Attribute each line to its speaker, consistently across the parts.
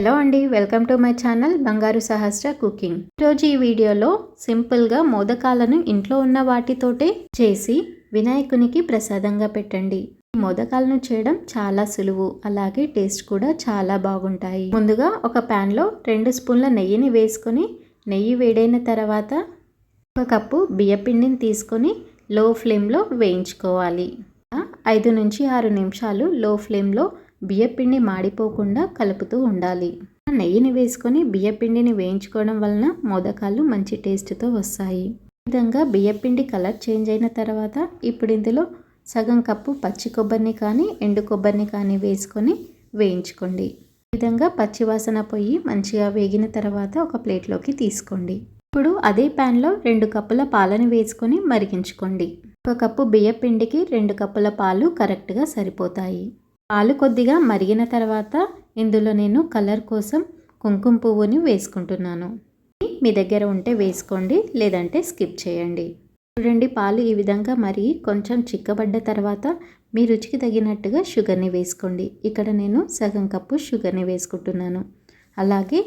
Speaker 1: Hello అండి welcome to my channel బంగారు సహస్ర cooking. ఈరోజు ఈ వీడియోలో సింపుల్గా మోదకాలను ఇంట్లో ఉన్న వాటితోటే చేసి వినాయకునికి ప్రసాదంగా పెట్టండి. ఈ మోదకాలను చేయడం చాలా సులువు అలాగే టేస్ట్ కూడా చాలా బాగుంటాయి. ముందుగా ఒక ప్యాన్లో రెండు స్పూన్ల నెయ్యిని వేసుకొని నెయ్యి వేడైన తర్వాత ఒక కప్పు బియ్యపిండిని తీసుకొని లో ఫ్లేమ్లో వేయించుకోవాలి. ఐదు నుంచి ఆరు నిమిషాలు లో ఫ్లేమ్లో బియ్యపిండి మాడిపోకుండా కలుపుతూ ఉండాలి. నెయ్యిని వేసుకొని బియ్యపిండిని వేయించుకోవడం వలన మోదకాలు మంచి టేస్ట్తో వస్తాయి. ఈ విధంగా బియ్యపిండి కలర్ చేంజ్ అయిన తర్వాత ఇప్పుడు ఇందులో సగం కప్పు పచ్చి కొబ్బరిని కానీ ఎండు కొబ్బరిని కానీ వేసుకొని వేయించుకోండి. ఈ విధంగా పచ్చివాసన పొయ్యి మంచిగా వేగిన తర్వాత ఒక ప్లేట్లోకి తీసుకోండి. ఇప్పుడు అదే ప్యాన్లో రెండు కప్పుల పాలని వేసుకొని మరిగించుకోండి. ఒక కప్పు బియ్యపిండికి రెండు కప్పుల పాలు కరెక్ట్గా సరిపోతాయి. పాలు కొద్దిగా మరిగిన తర్వాత ఇందులో నేను కలర్ కోసం కుంకుమ పువ్వుని వేసుకుంటున్నాను. మీ దగ్గర ఉంటే వేసుకోండి లేదంటే స్కిప్ చేయండి. చూడండి పాలు ఈ విధంగా మరిగి కొంచెం చిక్కబడ్డ తర్వాత మీ రుచికి తగినట్టుగా షుగర్ని వేసుకోండి. ఇక్కడ నేను సగం కప్పు షుగర్ని వేసుకుంటున్నాను. అలాగే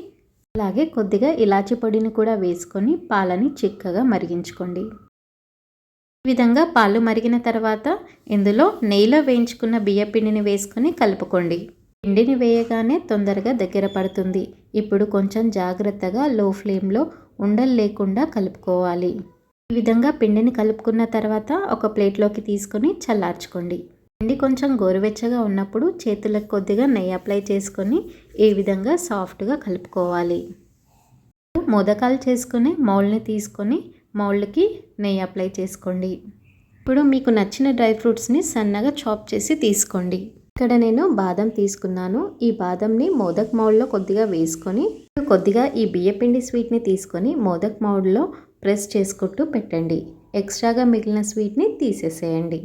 Speaker 1: అలాగే కొద్దిగా ఇలాచి పొడిని కూడా వేసుకొని పాలని చిక్కగా మరిగించుకోండి. ఈ విధంగా పాలు మరిగిన తర్వాత ఇందులో నెయ్యిలో వేయించుకున్న బియ్య పిండిని వేసుకొని కలుపుకోండి. పిండిని వేయగానే తొందరగా దగ్గర పడుతుంది. ఇప్పుడు కొంచెం జాగ్రత్తగా లో ఫ్లేమ్లో ఉండలు లేకుండా కలుపుకోవాలి. ఈ విధంగా పిండిని కలుపుకున్న తర్వాత ఒక ప్లేట్లోకి తీసుకొని చల్లార్చుకోండి. పిండి కొంచెం గోరువెచ్చగా ఉన్నప్పుడు చేతులకు కొద్దిగా నెయ్యి అప్లై చేసుకొని ఈ విధంగా సాఫ్ట్గా కలుపుకోవాలి. మోదకాలు చేసుకుని మౌల్ని తీసుకొని మౌల్డ్కి నెయ్యి అప్లై చేసుకోండి. ఇప్పుడు మీకు నచ్చిన డ్రై ఫ్రూట్స్ని సన్నగా చాప్ చేసి తీసుకోండి. ఇక్కడ నేను బాదం తీసుకున్నాను. ఈ బాదంని మోదక్ మౌడ్లో కొద్దిగా వేసుకొని కొద్దిగా ఈ బియ్యపిండి స్వీట్ని తీసుకొని మోదక్ మౌడ్లో ప్రెస్ చేసుకుంటూ పెట్టండి. ఎక్స్ట్రాగా మిగిలిన స్వీట్ని తీసేసేయండి.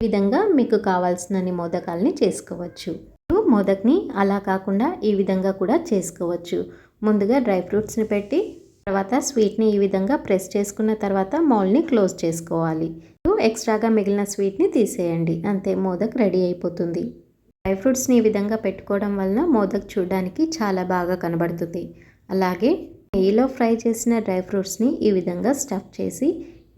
Speaker 1: ఈ విధంగా మీకు కావాల్సినన్ని మోదకాల్ని చేసుకోవచ్చు. మోదక్ని అలా కాకుండా ఈ విధంగా కూడా చేసుకోవచ్చు. ముందుగా డ్రై ఫ్రూట్స్ని పెట్టి తర్వాత స్వీట్ని ఈ విధంగా ప్రెస్ చేసుకున్న తర్వాత మౌల్ని క్లోజ్ చేసుకోవాలి. ఎక్స్ట్రాగా మిగిలిన స్వీట్ని తీసేయండి. అంతే మోదక్ రెడీ అయిపోతుంది. డ్రై ఫ్రూట్స్ని ఈ విధంగా పెట్టుకోవడం వలన మోదక్ చూడడానికి చాలా బాగా కనబడుతుంది. అలాగే నెయ్యిలో ఫ్రై చేసిన డ్రై ఫ్రూట్స్ని ఈ విధంగా స్టఫ్ చేసి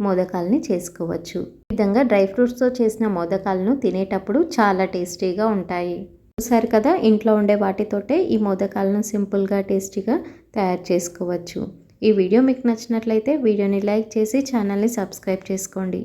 Speaker 1: మోదకాలని చేసుకోవచ్చు. ఈ విధంగా డ్రై ఫ్రూట్స్తో చేసిన మోదకాలను తినేటప్పుడు చాలా టేస్టీగా ఉంటాయి. చూసారు కదా ఇంట్లో ఉండే వాటితోటే ఈ మోదకాలను సింపుల్గా టేస్టీగా తయారు చేసుకోవచ్చు. ఈ వీడియో మీకు నచ్చినట్లయితే వీడియోని లైక్ చేసి ఛానల్ని సబ్స్క్రైబ్ చేసుకోండి.